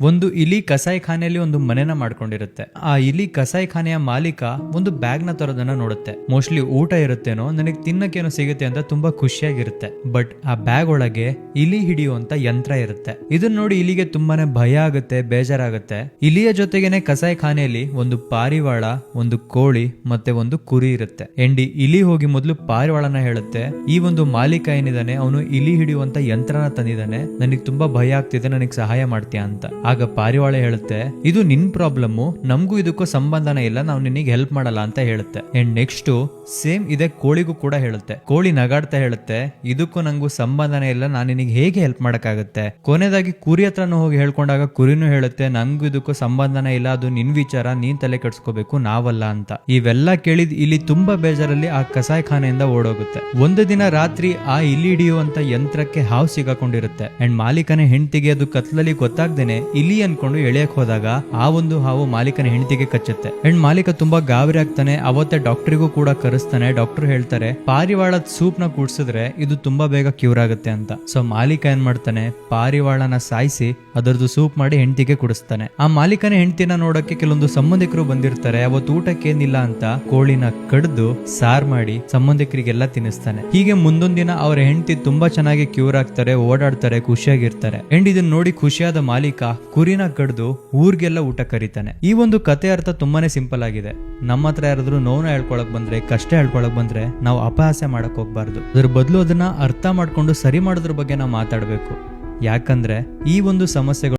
ಒಂದು ಇಲಿ ಕಸಾಯಿಖಾನೆಯಲ್ಲಿ ಒಂದು ಮನೆನ ಮಾಡ್ಕೊಂಡಿರುತ್ತೆ. ಆ ಇಲಿ ಕಸಾಯಿಖಾನೆಯ ಮಾಲೀಕ ಒಂದು ಬ್ಯಾಗ್ನ ತರೋದನ್ನ ನೋಡುತ್ತೆ. ಮೋಸ್ಟ್ಲಿ ಊಟ ಇರುತ್ತೇನೋ, ನನಗೆ ತಿನ್ನಕ್ಕೇನೋ ಸಿಗುತ್ತೆ ಅಂತ ತುಂಬಾ ಖುಷಿಯಾಗಿರುತ್ತೆ. ಬಟ್ ಆ ಬ್ಯಾಗ್ ಒಳಗೆ ಇಲಿ ಹಿಡಿಯುವಂತ ಯಂತ್ರ ಇರುತ್ತೆ. ಇದನ್ನ ನೋಡಿ ಇಲಿಗೆ ತುಂಬಾನೇ ಭಯ ಆಗುತ್ತೆ, ಬೇಜಾರಾಗುತ್ತೆ. ಇಲಿಯ ಜೊತೆಗೇನೆ ಕಸಾಯಿಖಾನೆಯಲ್ಲಿ ಒಂದು ಪಾರಿವಾಳ, ಒಂದು ಕೋಳಿ ಮತ್ತೆ ಒಂದು ಕುರಿ ಇರುತ್ತೆ. ಎಂಡಿ ಇಲಿ ಹೋಗಿ ಮೊದಲು ಪಾರಿವಾಳನ ಹೇಳುತ್ತೆ. ಈ ಒಂದು ಮಾಲೀಕ ಏನಿದಾನೆ, ಅವನು ಇಲಿ ಹಿಡಿಯುವಂತ ಯಂತ್ರನ ತಂದಿದ್ದಾನೆ ನನಗೆ ತುಂಬಾ ಭಯ ಆಗ್ತಿದೆ, ನನಗೆ ಸಹಾಯ ಮಾಡ್ತೀಯಾ ಅಂತ. ಆಗ ಪಾರಿವಾಳ ಹೇಳುತ್ತೆ, ಇದು ನಿನ್ ಪ್ರಾಬ್ಲಮ್ ನಮಗೂ ಇದಕ್ಕೂ ಸಂಬಂಧನೇ ಇಲ್ಲ, ನಾವು ನಿನಗೆ ಹೆಲ್ಪ್ ಮಾಡಲ್ಲ ಅಂತ ಹೇಳುತ್ತೆ. ಅಂಡ್ ನೆಕ್ಸ್ಟ್ ಸೇಮ್ ಇದೆ ಕೋಳಿಗೂ ಕೂಡ ಹೇಳುತ್ತೆ. ಕೋಳಿ ನಗಾಡ್ತಾ ಹೇಳುತ್ತೆ, ಇದಕ್ಕೂ ನಂಗೂ ಸಂಬಂಧನೇ ಇಲ್ಲ, ನಾನು ನಿನಗೆ ಹೇಗೆ ಹೆಲ್ಪ್ ಮಾಡಕ್ಕಾಗುತ್ತೆ? ಕೊನೆದಾಗಿ ಕುರಿ ಹತ್ರನೂ ಹೋಗಿ ಹೇಳ್ಕೊಂಡಾಗ ಕುರಿನೂ ಹೇಳುತ್ತೆ, ನಂಗೂ ಇದಕ್ಕೂ ಸಂಬಂಧನೇ ಇಲ್ಲ, ಅದು ನಿನ್ ವಿಚಾರ, ನೀನ್ ತಲೆ ಕೆಡ್ಸ್ಕೋಬೇಕು, ನಾವಲ್ಲ ಅಂತ. ಇವೆಲ್ಲ ಕೇಳಿದ್ ಇಲ್ಲಿ ತುಂಬಾ ಬೇಜಾರಲ್ಲಿ ಆ ಕಸಾಯಿಖಾನೆಯಿಂದ ಓಡೋಗುತ್ತೆ. ಒಂದು ದಿನ ರಾತ್ರಿ ಆ ಇಲ್ಲಿ ಹಿಡಿಯುವಂತ ಯಂತ್ರಕ್ಕೆ ಹಾವು ಸಿಗಾಕೊಂಡಿರುತ್ತೆ. ಅಂಡ್ ಮಾಲೀಕನ ಹೆಂಡತಿಗೆ ಅದು ಕತ್ಲಲ್ಲಿ ಗೊತ್ತಾಗ್ದೇನೆ ಇಲಿ ಅನ್ಕೊಂಡು ಎಳೆಯಕ್ ಹೋದಾಗ ಆ ಒಂದು ಹಾವು ಮಾಲೀಕನ ಹೆಂಡತಿಗೆ ಕಚ್ಚುತ್ತೆ. ಅಂಡ್ ಮಾಲೀಕ ತುಂಬಾ ಗಾಬರಿ ಆಗ್ತಾನೆ, ಅವತ್ತೆ ಡಾಕ್ಟರ್ಗೂ ಕೂಡ ಕರೆಸ್ತಾನೆ. ಡಾಕ್ಟರ್ ಹೇಳ್ತಾರೆ, ಪಾರಿವಾಳದ ಸೂಪ್ನ ಕುಡ್ಸಿದ್ರೆ ಇದು ತುಂಬಾ ಬೇಗ ಕ್ಯೂರ್ ಆಗುತ್ತೆ ಅಂತ. ಸೊ ಮಾಲೀಕ ಏನ್ ಮಾಡ್ತಾನೆ, ಪಾರಿವಾಳನ ಸಾಯಿಸಿ ಅದರದ್ದು ಸೂಪ್ ಮಾಡಿ ಹೆಂಡತಿಗೆ ಕುಡಿಸ್ತಾನೆ. ಆ ಮಾಲೀಕನ ಹೆಂಡತಿನ ನೋಡಕ್ಕೆ ಕೆಲವೊಂದು ಸಂಬಂಧಿಕರು ಬಂದಿರ್ತಾರೆ, ಅವತ್ತು ಊಟಕ್ಕೆ ಏನಿಲ್ಲ ಅಂತ ಕೋಳಿನ ಕಡ್ದು ಸಾರ್ ಮಾಡಿ ಸಂಬಂಧಿಕರಿಗೆಲ್ಲ ತಿನ್ನಿಸ್ತಾನೆ. ಹೀಗೆ ಮುಂದೊಂದು ದಿನ ಅವರ ಹೆಂಡತಿ ತುಂಬಾ ಚೆನ್ನಾಗಿ ಕ್ಯೂರ್ ಆಗ್ತಾರೆ, ಓಡಾಡ್ತಾರೆ, ಖುಷಿಯಾಗಿರ್ತಾರೆ. ಹೆಂಡ್ ಇದನ್ನ ನೋಡಿ ಖುಷಿಯಾದ ಮಾಲೀಕ ಕುರಿನ ಕಡ್ದು ಊರ್ಗೆಲ್ಲ ಊಟ ಕರೀತಾನೆ. ಈ ಒಂದು ಕತೆ ಅರ್ಥ ತುಂಬಾನೇ ಸಿಂಪಲ್ ಆಗಿದೆ. ನಮ್ಮ ಹತ್ರ ಯಾರಾದ್ರೂ ನೋವನ್ನ ಹೇಳ್ಕೊಳಕ್ ಬಂದ್ರೆ, ಕಷ್ಟ ಹೇಳ್ಕೊಳಕ್ ಬಂದ್ರೆ ನಾವು ಅಪಹಾಸ್ಯ ಮಾಡಕ್ ಹೋಗ್ಬಾರ್ದು. ಅದ್ರ ಬದಲು ಅದನ್ನ ಅರ್ಥ ಮಾಡ್ಕೊಂಡು ಸರಿ ಮಾಡೋದ್ರ ಬಗ್ಗೆ ನಾವು ಮಾತಾಡ್ಬೇಕು. ಯಾಕಂದ್ರೆ ಈ ಒಂದು ಸಮಸ್ಯೆಗಳು